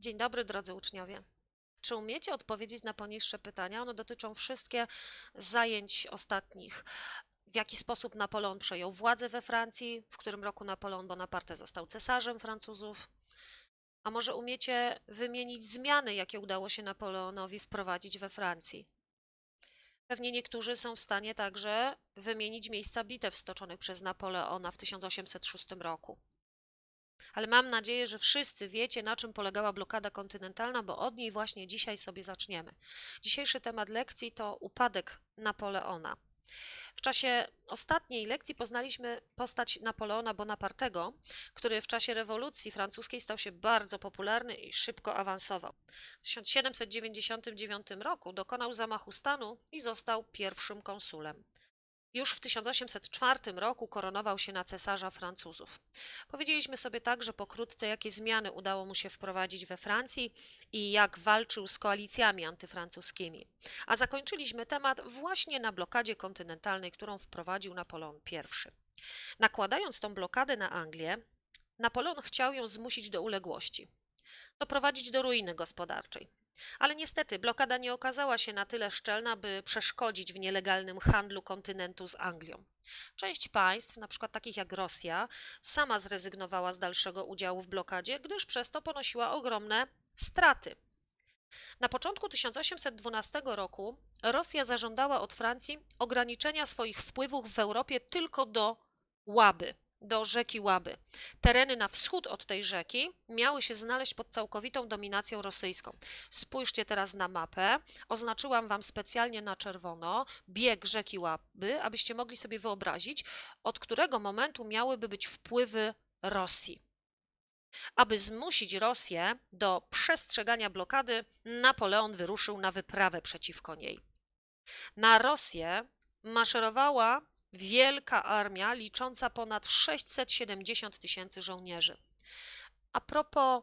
Dzień dobry, drodzy uczniowie. Czy umiecie odpowiedzieć na poniższe pytania? One dotyczą wszystkie zajęć ostatnich. W jaki sposób Napoleon przejął władzę we Francji? W którym roku Napoleon Bonaparte został cesarzem Francuzów? A może umiecie wymienić zmiany, jakie udało się Napoleonowi wprowadzić we Francji? Pewnie niektórzy są w stanie także wymienić miejsca bitew stoczonych przez Napoleona w 1806 roku. Ale mam nadzieję, że wszyscy wiecie, na czym polegała blokada kontynentalna, bo od niej właśnie dzisiaj sobie zaczniemy. Dzisiejszy temat lekcji to upadek Napoleona. W czasie ostatniej lekcji poznaliśmy postać Napoleona Bonapartego, który w czasie rewolucji francuskiej stał się bardzo popularny i szybko awansował. W 1799 roku dokonał zamachu stanu i został pierwszym konsulem. Już w 1804 roku koronował się na cesarza Francuzów. Powiedzieliśmy sobie także pokrótce, jakie zmiany udało mu się wprowadzić we Francji i jak walczył z koalicjami antyfrancuskimi. A zakończyliśmy temat właśnie na blokadzie kontynentalnej, którą wprowadził Napoleon I. Nakładając tą blokadę na Anglię, Napoleon chciał ją zmusić do uległości, doprowadzić do ruiny gospodarczej. Ale niestety blokada nie okazała się na tyle szczelna, by przeszkodzić w nielegalnym handlu kontynentu z Anglią. Część państw, np. takich jak Rosja, sama zrezygnowała z dalszego udziału w blokadzie, gdyż przez to ponosiła ogromne straty. Na początku 1812 roku Rosja zażądała od Francji ograniczenia swoich wpływów w Europie tylko do Łaby, do rzeki Łaby. Tereny na wschód od tej rzeki miały się znaleźć pod całkowitą dominacją rosyjską. Spójrzcie teraz na mapę. Oznaczyłam Wam specjalnie na czerwono bieg rzeki Łaby, abyście mogli sobie wyobrazić, od którego momentu miałyby być wpływy Rosji. Aby zmusić Rosję do przestrzegania blokady, Napoleon wyruszył na wyprawę przeciwko niej. Na Rosję maszerowała wielka armia licząca ponad 670 tysięcy żołnierzy. A propos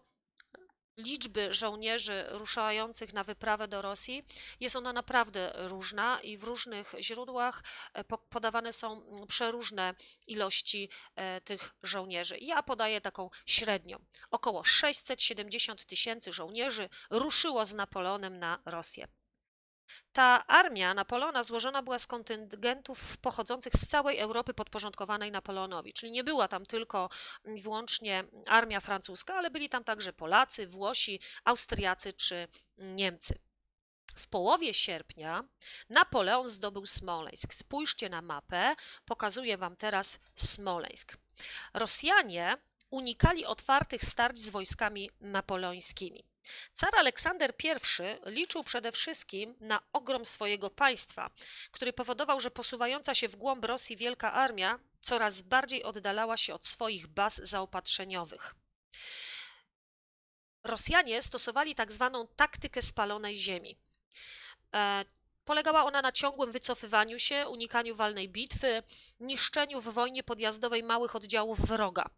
liczby żołnierzy ruszających na wyprawę do Rosji, jest ona naprawdę różna i w różnych źródłach e, podawane są przeróżne ilości e, tych żołnierzy. Ja podaję taką średnią. Około 670 tysięcy żołnierzy ruszyło z Napoleonem na Rosję. Ta armia Napoleona złożona była z kontyngentów pochodzących z całej Europy podporządkowanej Napoleonowi, czyli nie była tam tylko wyłącznie armia francuska, ale byli tam także Polacy, Włosi, Austriacy czy Niemcy. W połowie sierpnia Napoleon zdobył Smoleńsk. Spójrzcie na mapę, pokazuję Wam teraz Smoleńsk. Rosjanie unikali otwartych starć z wojskami napoleońskimi. Car Aleksander I liczył przede wszystkim na ogrom swojego państwa, który powodował, że posuwająca się w głąb Rosji wielka armia coraz bardziej oddalała się od swoich baz zaopatrzeniowych. Rosjanie stosowali tak zwaną taktykę spalonej ziemi. E, polegała ona na ciągłym wycofywaniu się, unikaniu walnej bitwy, niszczeniu w wojnie podjazdowej małych oddziałów wroga.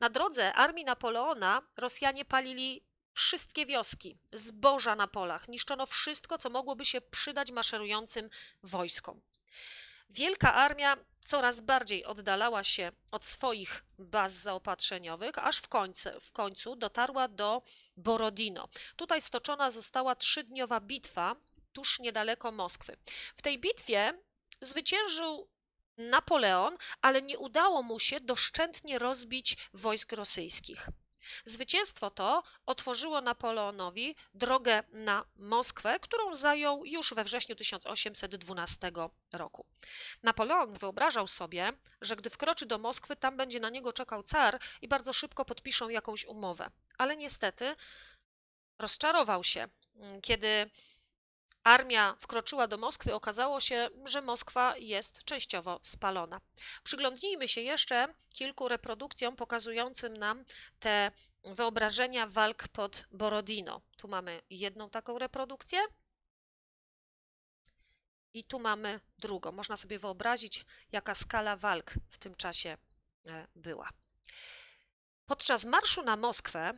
Na drodze armii Napoleona Rosjanie palili wszystkie wioski, zboża na polach, niszczono wszystko, co mogłoby się przydać maszerującym wojskom. Wielka armia coraz bardziej oddalała się od swoich baz zaopatrzeniowych, aż w końcu, w końcu dotarła do Borodino. Tutaj stoczona została trzydniowa bitwa tuż niedaleko Moskwy. W tej bitwie zwyciężył Napoleon, ale nie udało mu się doszczętnie rozbić wojsk rosyjskich. Zwycięstwo to otworzyło Napoleonowi drogę na Moskwę, którą zajął już we wrześniu 1812 roku. Napoleon wyobrażał sobie, że gdy wkroczy do Moskwy, tam będzie na niego czekał car i bardzo szybko podpiszą jakąś umowę. Ale niestety rozczarował się, kiedy armia wkroczyła do Moskwy, okazało się, że Moskwa jest częściowo spalona. Przyglądnijmy się jeszcze kilku reprodukcjom pokazującym nam te wyobrażenia walk pod Borodino. Tu mamy jedną taką reprodukcję. I tu mamy drugą. Można sobie wyobrazić, jaka skala walk w tym czasie e, była. Podczas marszu na Moskwę,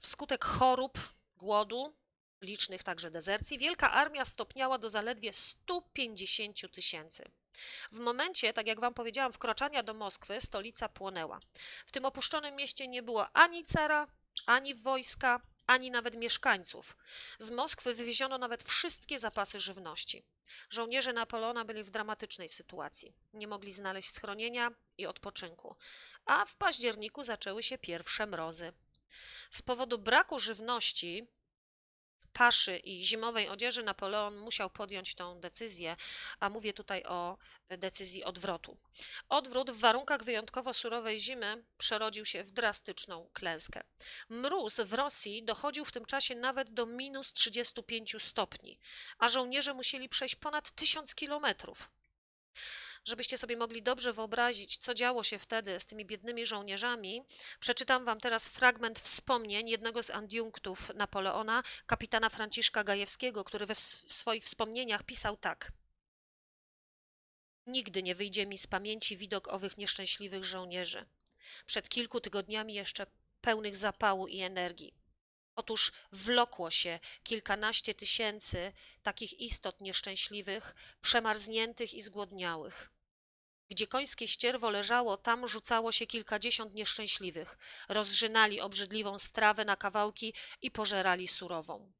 wskutek chorób, głodu, licznych także dezercji, wielka armia stopniała do zaledwie 150 tysięcy. W momencie, tak jak wam powiedziałam, wkraczania do Moskwy, stolica płonęła. W tym opuszczonym mieście nie było ani cara, ani wojska, ani nawet mieszkańców. Z Moskwy wywieziono nawet wszystkie zapasy żywności. Żołnierze Napoleona byli w dramatycznej sytuacji. Nie mogli znaleźć schronienia i odpoczynku. A w październiku zaczęły się pierwsze mrozy. Z powodu braku żywności, paszy i zimowej odzieży Napoleon musiał podjąć tą decyzję, a mówię tutaj o decyzji odwrotu. Odwrót w warunkach wyjątkowo surowej zimy przerodził się w drastyczną klęskę. Mróz w Rosji dochodził w tym czasie nawet do minus 35 stopni, a żołnierze musieli przejść ponad 1000 kilometrów. Żebyście sobie mogli dobrze wyobrazić, co działo się wtedy z tymi biednymi żołnierzami, przeczytam wam teraz fragment wspomnień jednego z adiunktów Napoleona, kapitana Franciszka Gajewskiego, który we w swoich wspomnieniach pisał tak. Nigdy nie wyjdzie mi z pamięci widok owych nieszczęśliwych żołnierzy. Przed kilku tygodniami jeszcze pełnych zapału i energii. Otóż wlokło się kilkanaście tysięcy takich istot nieszczęśliwych, przemarzniętych i zgłodniałych. Gdzie końskie ścierwo leżało, tam rzucało się kilkadziesiąt nieszczęśliwych, rozrzynali obrzydliwą strawę na kawałki i pożerali surową.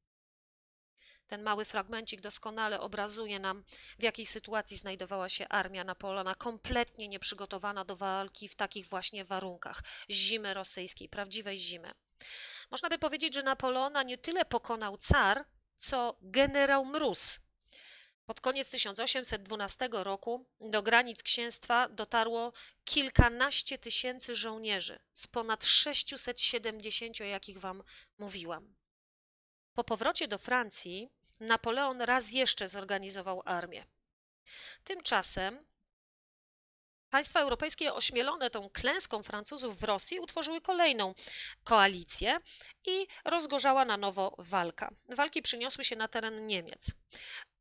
Ten mały fragmencik doskonale obrazuje nam, w jakiej sytuacji znajdowała się armia Napoleona, kompletnie nieprzygotowana do walki w takich właśnie warunkach zimy rosyjskiej, prawdziwej zimy. Można by powiedzieć, że Napoleona nie tyle pokonał car, co generał Mróz. Pod koniec 1812 roku do granic księstwa dotarło kilkanaście tysięcy żołnierzy z ponad 670, jakich wam mówiłam. Po powrocie do Francji Napoleon raz jeszcze zorganizował armię. Tymczasem państwa europejskie ośmielone tą klęską Francuzów w Rosji utworzyły kolejną koalicję i rozgorzała na nowo walka. Walki przyniosły się na teren Niemiec.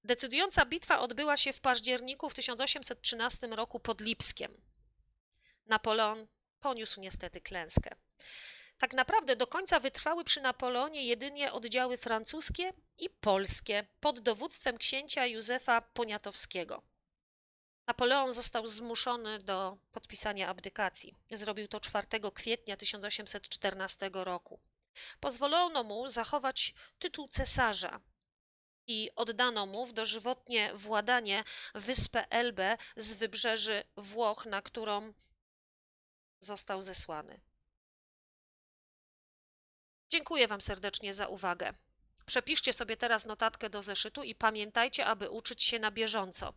Decydująca bitwa odbyła się w październiku w 1813 roku pod Lipskiem. Napoleon poniósł niestety klęskę. Tak naprawdę do końca wytrwały przy Napoleonie jedynie oddziały francuskie i polskie pod dowództwem księcia Józefa Poniatowskiego. Napoleon został zmuszony do podpisania abdykacji. Zrobił to 4 kwietnia 1814 roku. Pozwolono mu zachować tytuł cesarza i oddano mu w dożywotnie władanie wyspę Elbę z wybrzeży Włoch, na którą został zesłany. Dziękuję Wam serdecznie za uwagę. Przepiszcie sobie teraz notatkę do zeszytu i pamiętajcie, aby uczyć się na bieżąco.